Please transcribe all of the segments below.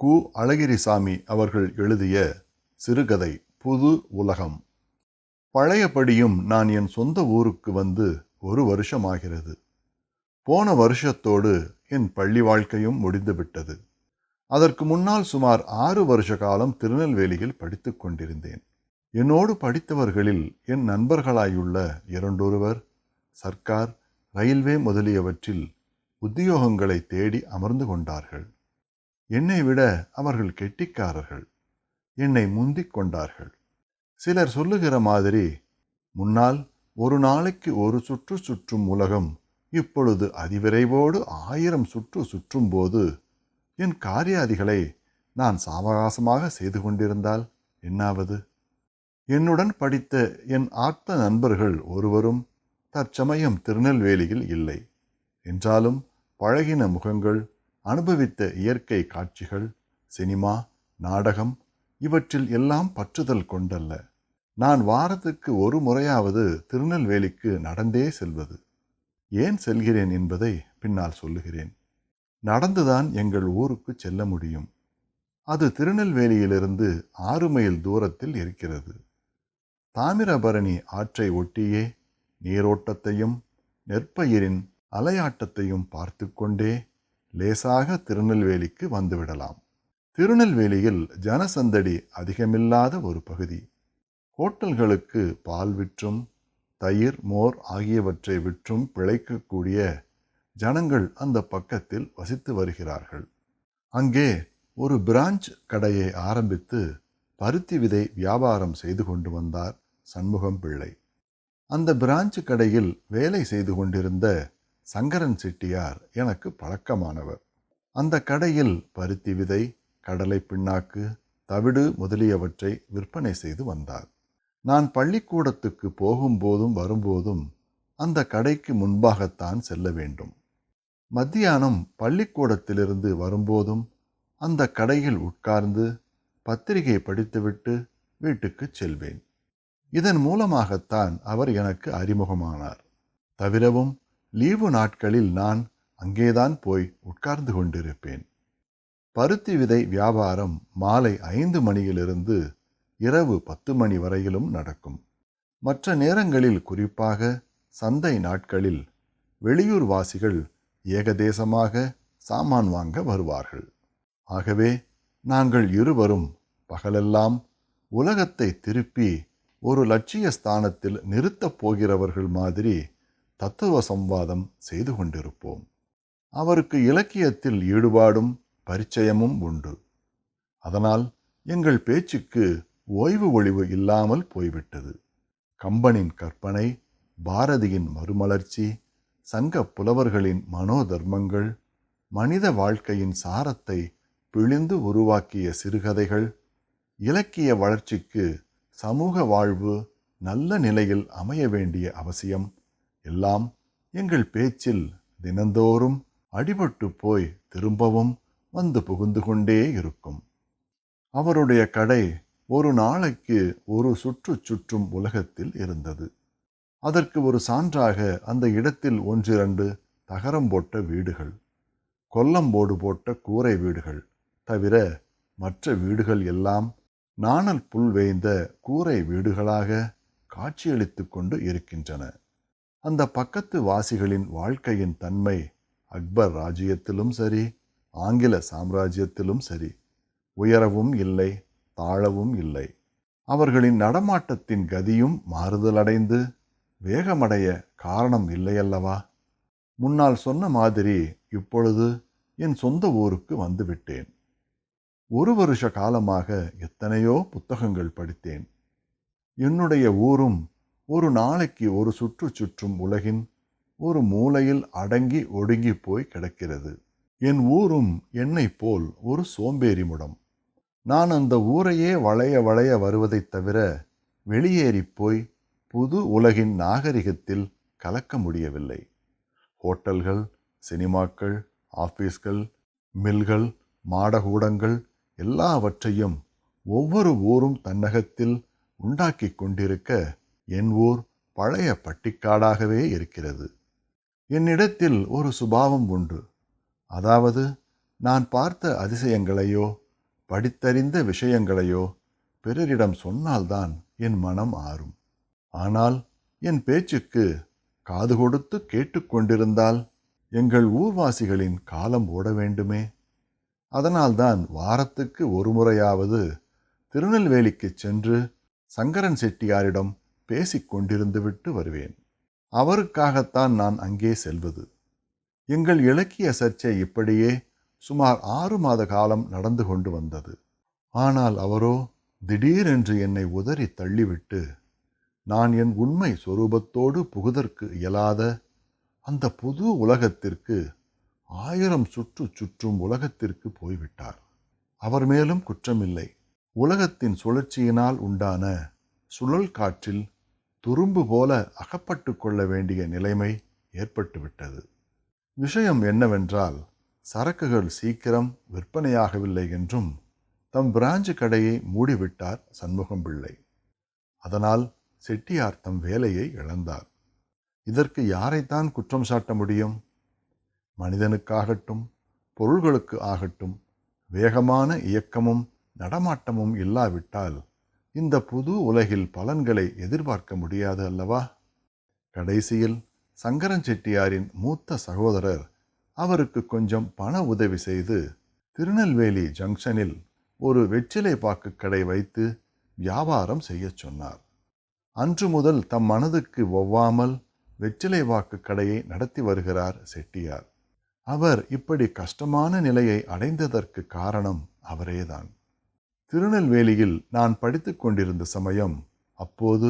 கு. அழகிரிசாமி அவர்கள் எழுதிய சிறுகதை புது உலகம் பழையபடியும் நான் என் சொந்த ஊருக்கு வந்து ஒரு வருஷமாகிறது. போன வருஷத்தோடு என் பள்ளி வாழ்க்கையும் முடிந்துவிட்டது. அதற்கு முன்னால் சுமார் ஆறு வருஷ காலம் திருநெல்வேலியில் படித்துக் கொண்டிருந்தேன். என்னோடு படித்தவர்களில் என் நண்பர்களாயுள்ள இரண்டொருவர் சர்க்கார் ரயில்வே முதலியவற்றில் உத்தியோகங்களை தேடி அமர்ந்து கொண்டார்கள். என்னை விட அவர்கள் கெட்டிக்காரர்கள். என்னை முந்திக் கொண்டார்கள். சிலர் சொல்லுகிற மாதிரி முன்னால் ஒரு நாளைக்கு ஒரு சுற்று சுற்றும் உலகம் இப்பொழுது அதிவிரைவோடு ஆயிரம் சுற்று சுற்றும்போது என் காரியாதிகளை நான் சாவகாசமாக செய்து கொண்டிருந்தால் என்னாவது? என்னுடன் படித்த என் ஆத்த நண்பர்கள் ஒருவரும் தற்சமயம் திருநெல்வேலியில் இல்லை. என்றாலும் பழகின முகங்கள் அனுபவித்த இயற்கை காட்சிகள் சினிமா நாடகம் இவற்றில் எல்லாம் பற்றுதல் கொண்டல்ல. நான் வாரத்துக்கு ஒரு முறையாவது திருநெல்வேலிக்கு நடந்தே செல்வது. ஏன் செல்கிறேன் என்பதை பின்னால் சொல்லுகிறேன். நடந்துதான் எங்கள் ஊருக்கு செல்ல முடியும். அது திருநெல்வேலியிலிருந்து ஆறு மைல் தூரத்தில் இருக்கிறது. தாமிரபரணி ஆற்றை ஒட்டியே நீரோட்டத்தையும் நெற்பயிரின் அலையாட்டத்தையும் பார்த்து கொண்டே லேசாக திருநெல்வேலிக்கு வந்துவிடலாம். திருநெல்வேலியில் ஜனசந்தடி அதிகமில்லாத ஒரு பகுதி. ஹோட்டல்களுக்கு பால் விற்றும் தயிர் மோர் ஆகியவற்றை விற்றும் பிழைக்கக்கூடிய ஜனங்கள் அந்த பக்கத்தில் வசித்து வருகிறார்கள். அங்கே ஒரு பிரான்ச் கடையை ஆரம்பித்து பருத்தி விதை வியாபாரம் செய்து கொண்டு வந்தார் சண்முகம் பிள்ளை. அந்த பிரான்ச் கடையில் வேலை செய்து கொண்டிருந்த சங்கரன் செட்டியார் எனக்கு பழக்கமானவர். அந்த கடையில் பருத்தி விதை கடலை பிண்ணாக்கு தவிடு முதலியவற்றை விற்பனை செய்து வந்தார். நான் பள்ளிக்கூடத்துக்கு போகும்போதும் வரும்போதும் அந்த கடைக்கு முன்பாகத்தான் செல்ல வேண்டும். மத்தியானம் பள்ளிக்கூடத்திலிருந்து வரும்போதும் அந்த கடையில் உட்கார்ந்து பத்திரிகை படித்துவிட்டு வீட்டுக்கு செல்வேன். இதன் மூலமாகத்தான் அவர் எனக்கு அறிமுகமானார். தவிரவும் லீவு நாட்களில் நான் அங்கேதான் போய் உட்கார்ந்து கொண்டிருப்பேன். பருத்தி விதை வியாபாரம் மாலை ஐந்து மணியிலிருந்து இரவு பத்து மணி வரையிலும் நடக்கும். மற்ற நேரங்களில் குறிப்பாக சந்தை நாட்களில் வெளியூர் வாசிகள் ஏகதேசமாக சாமான் வாங்க வருவார்கள். ஆகவே நாங்கள் இருவரும் பகலெல்லாம் உலகத்தை திருப்பி ஒரு லட்சிய ஸ்தானத்தில் நிறுத்தப் போகிறவர்கள் மாதிரி தத்துவ சம்வாதம் செய்து கொண்டிருப்போம். அவருக்கு இலக்கியத்தில் ஈடுபாடும் பரிச்சயமும் உண்டு. அதனால் எங்கள் பேச்சுக்கு ஓய்வு ஒளிவு இல்லாமல் போய்விட்டது. கம்பனின் கற்பனை பாரதியின் மறுமலர்ச்சி சங்க புலவர்களின் மனோதர்மங்கள் மனித வாழ்க்கையின் சாரத்தை பிழிந்து உருவாக்கிய சிறுகதைகள் இலக்கிய வளர்ச்சிக்கு சமூக வாழ்வு நல்ல நிலையில் அமைய வேண்டிய அவசியம் எல்லாம் எங்கள் பேச்சில் தினந்தோறும் அடிபட்டு போய் திரும்பவும் வந்து புகுந்து கொண்டே இருக்கும். அவருடைய கடை ஒரு நாளைக்கு ஒரு சுற்று சுற்றும் உலகத்தில் இருந்தது. அதற்கு ஒரு சான்றாக அந்த இடத்தில் ஒன்றிரண்டு தகரம் போட்ட வீடுகள் கொல்லம்போடு போட்ட கூரை வீடுகள் தவிர மற்ற வீடுகள் எல்லாம் நாணல் புல் வேய்ந்த கூரை வீடுகளாக காட்சியளித்து கொண்டு இருக்கின்றன. அந்த பக்கத்து வாசிகளின் வாழ்க்கையின் தன்மை அக்பர் ராஜ்யத்திலும் சரி ஆங்கில சாம்ராஜ்யத்திலும் சரி உயரவும் இல்லை தாழவும் இல்லை. அவர்களின் நடமாட்டத்தின் கதியும் மாறுதலடைந்து வேகமடைய காரணம் இல்லையல்லவா? முன்னால் சொன்ன மாதிரி இப்பொழுது என் சொந்த ஊருக்கு வந்துவிட்டேன். ஒரு வருஷ காலமாக எத்தனையோ புத்தகங்கள் படித்தேன். என்னுடைய ஊரும் ஒரு நாளைக்கு ஒரு சுற்று சுற்றும் உலகின் ஒரு மூலையில் அடங்கி ஒடுங்கி போய் கிடக்கிறது. என் ஊரும் என்னை போல் ஒரு சோம்பேறி முடம். நான் அந்த ஊரையே வளைய வளைய வருவதைத் தவிர வெளியேறி போய் புது உலகின் நாகரிகத்தில் கலக்க முடியவில்லை. ஹோட்டல்கள் சினிமாக்கள் ஆஃபீஸ்கள் மில்கள் மாடகூடங்கள் எல்லாவற்றையும் ஒவ்வொரு ஊரும் தன்னகத்தில் உண்டாக்கி கொண்டிருக்க என் ஊர் பழைய பட்டிக்காடாகவே இருக்கிறது. என்னிடத்தில் ஒரு சுபாவம் உண்டு. அதாவது நான் பார்த்த அதிசயங்களையோ படித்தறிந்த விஷயங்களையோ பிறரிடம் சொன்னால்தான் என் மனம் ஆறும். ஆனால் என் பேச்சுக்கு காது கொடுத்து கேட்டுக்கொண்டிருந்தால் எங்கள் ஊர்வாசிகளின் காலம் ஓட வேண்டுமே. அதனால்தான் வாரத்துக்கு ஒரு முறையாவது திருநெல்வேலிக்குச் சென்று சங்கரன் செட்டியாரிடம் பேசிக்கொண்டிருந்துவிட்டு வருவேன். அவருக்காகத்தான் நான் அங்கே செல்வது. எங்கள் இலக்கிய சர்ச்சை இப்படியே சுமார் ஆறு மாத காலம் நடந்து கொண்டு வந்தது. ஆனால் அவரோ திடீரென்று என்னை உதறி தள்ளிவிட்டு நான் என் உண்மை சொரூபத்தோடு புகுதற்கு இயலாத அந்த புது உலகத்திற்கு ஆயிரம் சுற்று சுற்றும் உலகத்திற்கு போய்விட்டார். அவர் மேலும் குற்றமில்லை. உலகத்தின் சுழற்சியினால் உண்டான சுழல் காற்றில் துரும்பு போல அகப்பட்டு கொள்ள வேண்டிய நிலைமை ஏற்பட்டுவிட்டது. விஷயம் என்னவென்றால் சரக்குகள் சீக்கிரம் விற்பனையாகவில்லை என்றும் தம் பிராஞ்சு கடையை மூடிவிட்டார் சண்முகம் பிள்ளை. அதனால் செட்டியார் தம் வேலையை இழந்தார். இதற்கு யாரைத்தான் குற்றம் சாட்ட முடியும்? மனிதனுக்காகட்டும் பொருள்களுக்கு ஆகட்டும் வேகமான இயக்கமும் நடமாட்டமும் இல்லாவிட்டால் இந்த புது உலகில் பலன்களை எதிர்பார்க்க முடியாது அல்லவா? கடைசியில் சங்கரன் செட்டியாரின் மூத்த சகோதரர் அவருக்கு கொஞ்சம் பண உதவி செய்து திருநெல்வேலி ஜங்ஷனில் ஒரு வெற்றிலை பாக்கு கடை வைத்து வியாபாரம் செய்யச் சொன்னார். அன்று முதல் தம் மனதுக்கு ஒவ்வாமல் வெற்றிலை வாக்கு கடையை நடத்தி வருகிறார் செட்டியார். அவர் இப்படி கஷ்டமான நிலையை அடைந்ததற்கு காரணம் அவரேதான். திருநெல்வேலியில் நான் படித்து கொண்டிருந்த சமயம் அப்போது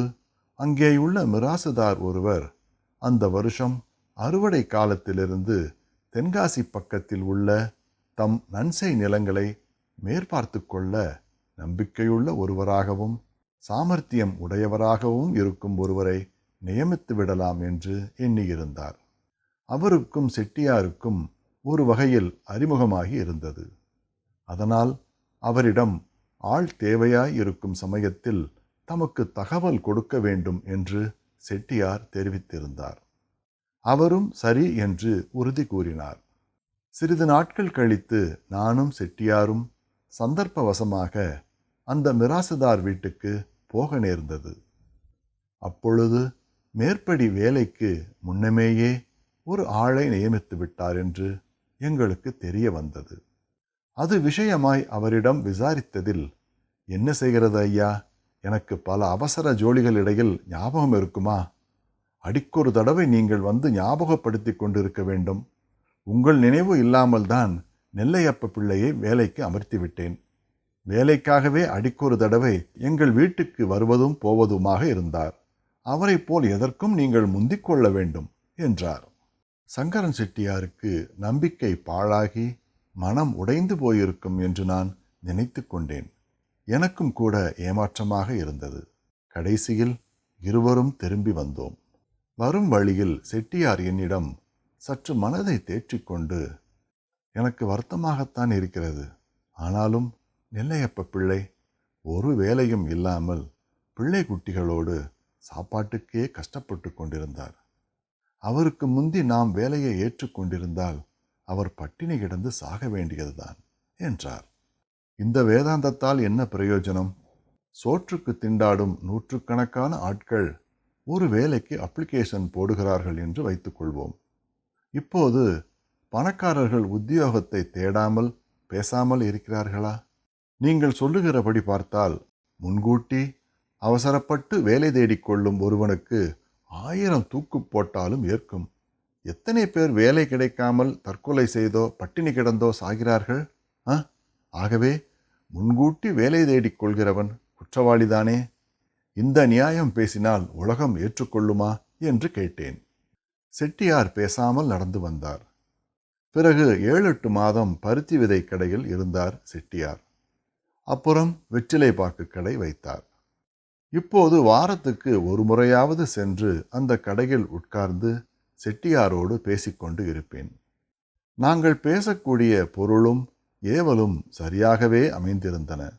அங்கேயுள்ள மிராசுதார் ஒருவர் அந்த வருஷம் அறுவடை காலத்திலிருந்து தென்காசி பக்கத்தில் உள்ள தம் நன்சை நிலங்களை மேற்பார்த்து கொள்ள நம்பிக்கையுள்ள ஒருவராகவும் சாமர்த்தியம் உடையவராகவும் இருக்கும் ஒருவரை நியமித்து விடலாம் என்று எண்ணியிருந்தார். அவருக்கும் செட்டியாருக்கும் ஒரு வகையில் அறிமுகமாகி இருந்தது. அதனால் அவரிடம் ஆள் தேவையாயிருக்கும் சமயத்தில் தமக்கு தகவல் கொடுக்க வேண்டும் என்று செட்டியார் தெரிவித்திருந்தார். அவரும் சரி என்று உறுதி கூறினார். சிறிது நாட்கள் கழித்து நானும் செட்டியாரும் சந்தர்ப்பவசமாக அந்த மிராசுதார் வீட்டுக்கு போக நேர்ந்தது. அப்பொழுது மேற்படி வேலைக்கு முன்னமேயே ஒரு ஆளை நியமித்து விட்டார் என்று எங்களுக்கு தெரிய வந்தது. அது விஷயமாய் அவரிடம் விசாரித்ததில் என்ன செய்கிறது ஐயா? எனக்கு பல அவசர ஜோலிகள் இடையில் ஞாபகம் இருக்குமா? அடிக்கொரு தடவை நீங்கள் வந்து ஞாபகப்படுத்தி கொண்டிருக்க வேண்டும். உங்கள் நினைவு இல்லாமல் தான் நெல்லையப்ப பிள்ளையை வேலைக்கு அமர்த்தி விட்டேன். வேலைக்காகவே அடிக்கொரு தடவை எங்கள் வீட்டுக்கு வருவதும் போவதுமாக இருந்தார். அவரைப் போல் எதற்கும் நீங்கள் முந்திக் கொள்ள வேண்டும் என்றார். சங்கரன் செட்டியாருக்கு நம்பிக்கை பாழாகி மனம் உடைந்து போயிருக்கும் என்று நான் நினைத்து கொண்டேன். எனக்கும் கூட ஏமாற்றமாக இருந்தது. கடைசியில் இருவரும் திரும்பி வந்தோம். வரும் வழியில் செட்டியார் என்னிடம் சற்று மனதை தேற்றிக்கொண்டு எனக்கு வருத்தமாகத்தான் இருக்கிறது. ஆனாலும் நெல்லையப்ப பிள்ளை ஒரு வேலையும் இல்லாமல் பிள்ளை குட்டிகளோடு சாப்பாட்டுக்கே கஷ்டப்பட்டு கொண்டிருந்தார். அவருக்கு முந்தி நாம் வேலையை ஏற்றுக்கொண்டிருந்தால் அவர் பட்டினி கிடந்து சாக வேண்டியதுதான் என்றார். இந்த வேதாந்தத்தால் என்ன பிரயோஜனம்? சோற்றுக்கு திண்டாடும் நூற்றுக்கணக்கான ஆட்கள் ஒரு வேலைக்கு அப்ளிகேஷன் போடுகிறார்கள் என்று வைத்துக்கொள்வோம் இப்போது பணக்காரர்கள் உத்தியோகத்தை தேடாமல் பேசாமல் இருக்கிறார்களா? நீங்கள் சொல்லுகிறபடி பார்த்தால் முன்கூட்டி அவசரப்பட்டு வேலை தேடிக்கொள்ளும் ஒருவனுக்கு ஆயிரம் தூக்கு போட்டாலும் ஏற்கும். எத்தனை பேர் வேலை கிடைக்காமல் தற்கொலை செய்தோ பட்டினி கிடந்தோ சாகிறார்கள்? ஆ? ஆகவே முன்கூட்டி வேலை தேடிக் கொள்கிறவன் குற்றவாளிதானே? இந்த நியாயம் பேசினால் உலகம் ஏற்றுக்கொள்ளுமா என்று கேட்டேன். செட்டியார் பேசாமல் நடந்து வந்தார். பிறகு ஏழு எட்டு மாதம் பருத்தி விதை கடையில் இருந்தார் செட்டியார். அப்புறம் வெற்றிலை பாக்கு கடை வைத்தார். இப்போது வாரத்துக்கு ஒரு முறையாவது சென்று அந்த கடையில் உட்கார்ந்து செட்டியாரோடு பேசிக்கொண்டு இருப்பேன். நாங்கள் பேசக்கூடிய பொருளும் ஏவலும் சரியாகவே அமைந்திருந்தன.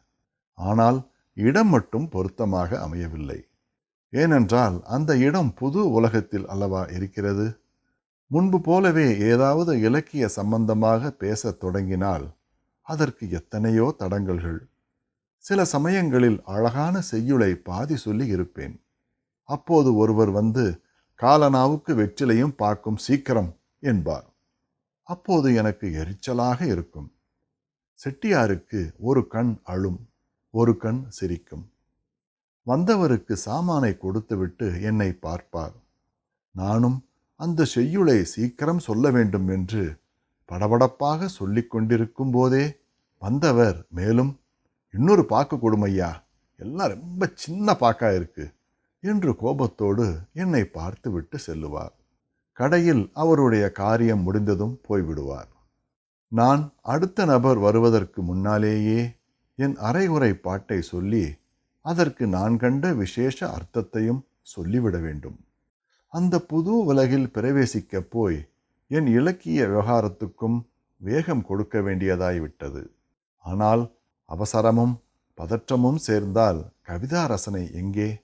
ஆனால் இடம் மட்டும் பொருத்தமாக அமையவில்லை. ஏனென்றால் அந்த இடம் புது உலகத்தில் அல்லவா இருக்கிறது? முன்பு போலவே ஏதாவது இலக்கிய சம்பந்தமாக பேசத் தொடங்கினால் அதற்கு எத்தனையோ தடங்கல்கள். சில சமயங்களில் அழகான செய்யுளை பாதி சொல்லி இருப்பேன். அப்போது ஒருவர் வந்து காலனாவுக்கு வெற்றிலையும் பார்க்கும் சீக்கிரம் என்பார். அப்போது எனக்கு எரிச்சலாக இருக்கும். செட்டியாருக்கு ஒரு கண் அழும் ஒரு கண் சிரிக்கும். வந்தவருக்கு சாமானை கொடுத்துவிட்டு என்னை பார்ப்பார். நானும் அந்த செய்யுளை சீக்கிரம் சொல்ல வேண்டும் என்று படபடப்பாக சொல்லிக் கொண்டிருக்கும் போதே வந்தவர் மேலும் இன்னொரு பாக்கு கொடுமையா எல்லாம் ரொம்ப சின்ன பாக்கா இருக்குது என்று கோபத்தோடு என்னை பார்த்துவிட்டு செல்லுவார். கடையில் அவருடைய காரியம் முடிந்ததும் போய்விடுவார். நான் அடுத்த நபர் வருவதற்கு முன்னாலேயே என் அரைகுறை பாட்டை சொல்லி அதற்கு நான் கண்ட விசேஷ அர்த்தத்தையும் சொல்லிவிட வேண்டும். அந்த புது உலகில் பிரவேசிக்கப் போய் என் இலக்கிய விவகாரத்துக்கும் வேகம் கொடுக்க வேண்டியதாய்விட்டது. ஆனால் அவசரமும் பதற்றமும் சேர்ந்தால் கவிதா ரசனை எங்கே?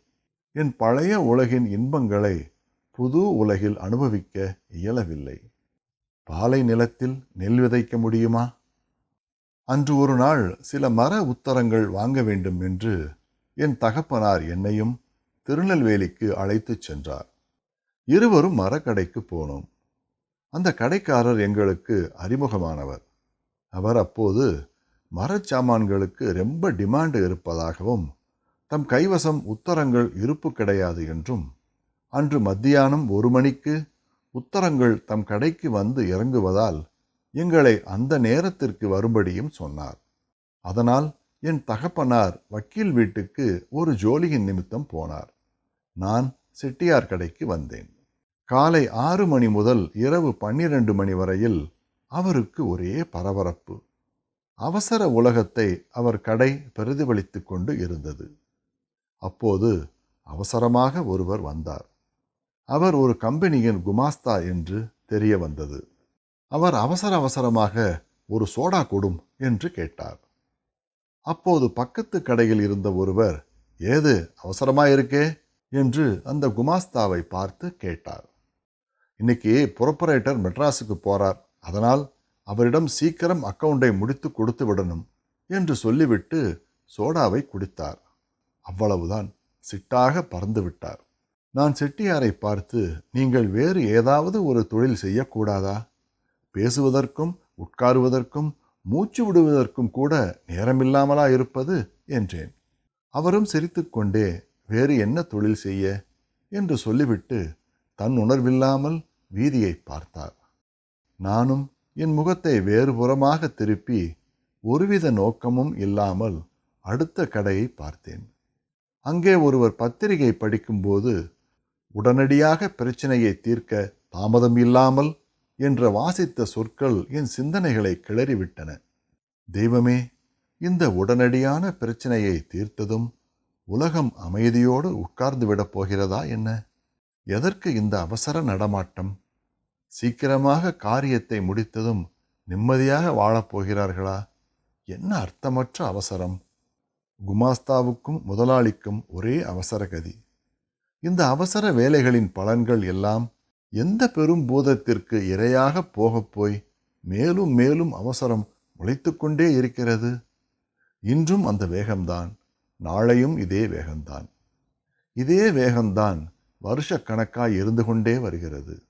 என் பழைய உலகின் இன்பங்களை புது உலகில் அனுபவிக்க இயலவில்லை. பாலை நிலத்தில் நெல் விதைக்க முடியுமா? அன்று ஒரு நாள் சில மர உத்தரங்கள் வாங்க வேண்டும் என்று என் தகப்பனார் என்னையும் திருநெல்வேலிக்கு அழைத்துச் சென்றார். இருவரும் மரக்கடைக்கு போனோம். அந்த கடைக்காரர் எங்களுக்கு அறிமுகமானவர். அவர் அப்போது மரச்சாமான்களுக்கு ரொம்ப டிமாண்டு இருப்பதாகவும் தம் கைவசம் உத்தரங்கள் இருப்பு கிடையாது என்றும் அன்று மத்தியானம் ஒரு மணிக்கு உத்தரங்கள் தம் கடைக்கு வந்து இறங்குவதால் எங்களை அந்த நேரத்திற்கு வரும்படியும் சொன்னார். அதனால் என் தகப்பனார் வக்கீல் வீட்டுக்கு ஒரு ஜோலியின் நிமித்தம் போனார். நான் செட்டியார் கடைக்கு வந்தேன். காலை ஆறு மணி முதல் இரவு பன்னிரண்டு மணி வரையில் அவருக்கு ஒரே பரபரப்பு. அவசர உலகத்தை அவர் கடை பிரதிபலித்து கொண்டு இருந்தது. அப்போது அவசரமாக ஒருவர் வந்தார். அவர் ஒரு கம்பெனியின் குமாஸ்தா என்று தெரிய வந்தது. அவர் அவசர அவசரமாக ஒரு சோடா கொடும் என்று கேட்டார். அப்போது பக்கத்து கடையில் இருந்த ஒருவர் ஏது அவசரமாயிருக்கே? என்று அந்த குமாஸ்தாவை பார்த்து கேட்டார். இன்னைக்கு புரப்பரேட்டர் மெட்ராஸுக்கு போறார். அதனால் அவரிடம் சீக்கிரம் அக்கவுண்டை முடித்து கொடுத்து விடணும் என்று சொல்லிவிட்டு சோடாவை குடித்தார். அவ்வளவுதான் சிட்டாக பறந்து விட்டார். நான் செட்டியாரை பார்த்து நீங்கள் வேறு ஏதாவது ஒரு தொழில் செய்யக்கூடாதா? பேசுவதற்கும் உட்காருவதற்கும் மூச்சு விடுவதற்கும் கூட நேரமில்லாமலா இருப்பது? என்றேன். அவரும் சிரித்துக்கொண்டே வேறு என்ன தொழில் செய்ய? என்று சொல்லிவிட்டு தன் உணர்வில்லாமல் வீதியை பார்த்தார். நானும் என் முகத்தை வேறுபுறமாக திருப்பி ஒருவித நோக்கமும் இல்லாமல் அடுத்த கடையை பார்த்தேன். அங்கே ஒருவர் பத்திரிகை படிக்கும்போது உடனடியாக பிரச்சனையை தீர்க்க தாமதம் இல்லாமல் என்ற வாசித்த சொற்கள் என் சிந்தனைகளை கிளறிவிட்டன. தெய்வமே இந்த உடனடியான பிரச்சனையை தீர்த்ததும் உலகம் அமைதியோடு உட்கார்ந்து விடப் போகிறதா என்ன? எதற்கு இந்த அவசர நடமாட்டம்? சீக்கிரமாக காரியத்தை முடித்ததும் நிம்மதியாக வாழப் போகிறார்களா? என்ன அர்த்தமற்ற அவசரம்? குமாஸ்தாவுக்கும் முதலாளிக்கும் ஒரே அவசர கதி இந்த அவசர வேலைகளின் பலன்கள் எல்லாம் எந்த பெரும் பூதத்திற்கு இரையாக போகப் போய் மேலும் மேலும் அவசரம் முளைத்துக்கொண்டே இருக்கிறது? இன்றும் அந்த வேகம்தான். நாளையும் இதே வேகம்தான். இதே வேகம்தான் வருஷக்கணக்காய் இருந்து கொண்டே வருகிறது.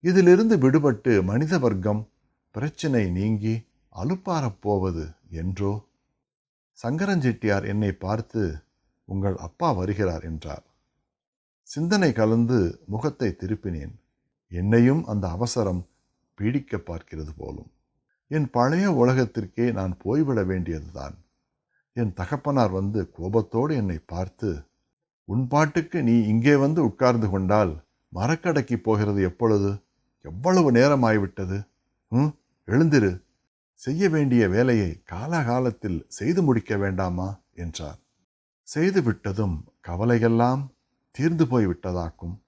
இதிலிருந்து விடுபட்டு மனித வர்க்கம் பிரச்சினை நீங்கி அலுப்பாரப் போவது என்றோ? சங்கரஞ்செட்டியார் என்னை பார்த்து உங்கள் அப்பா வருகிறார் என்றார். சிந்தனை கலந்து முகத்தை திருப்பினேன். என்னையும் அந்த அவசரம் பீடிக்க பார்க்கிறது போலும். என் பழைய உலகத்திற்கே நான் போய்விட வேண்டியதுதான். என் தகப்பனார் வந்து கோபத்தோடு என்னை பார்த்து உன் பாட்டுக்கு நீ இங்கே வந்து உட்கார்ந்து கொண்டால் மரக்கடைக்கு போகிறது எப்பொழுது? எவ்வளவு நேரம் ஆய்விட்டது ம் எழுந்திரு. செய்ய வேண்டிய வேலையை காலகாலத்தில் செய்து முடிக்க வேண்டாமா? என்றார். செய்துவிட்டதும் கவலையெல்லாம் தீர்ந்து போய் விட்டதாக்கும்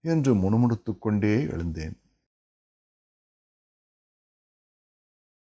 என்று முணுமுணுத்துக்கொண்டே எழுந்தேன்.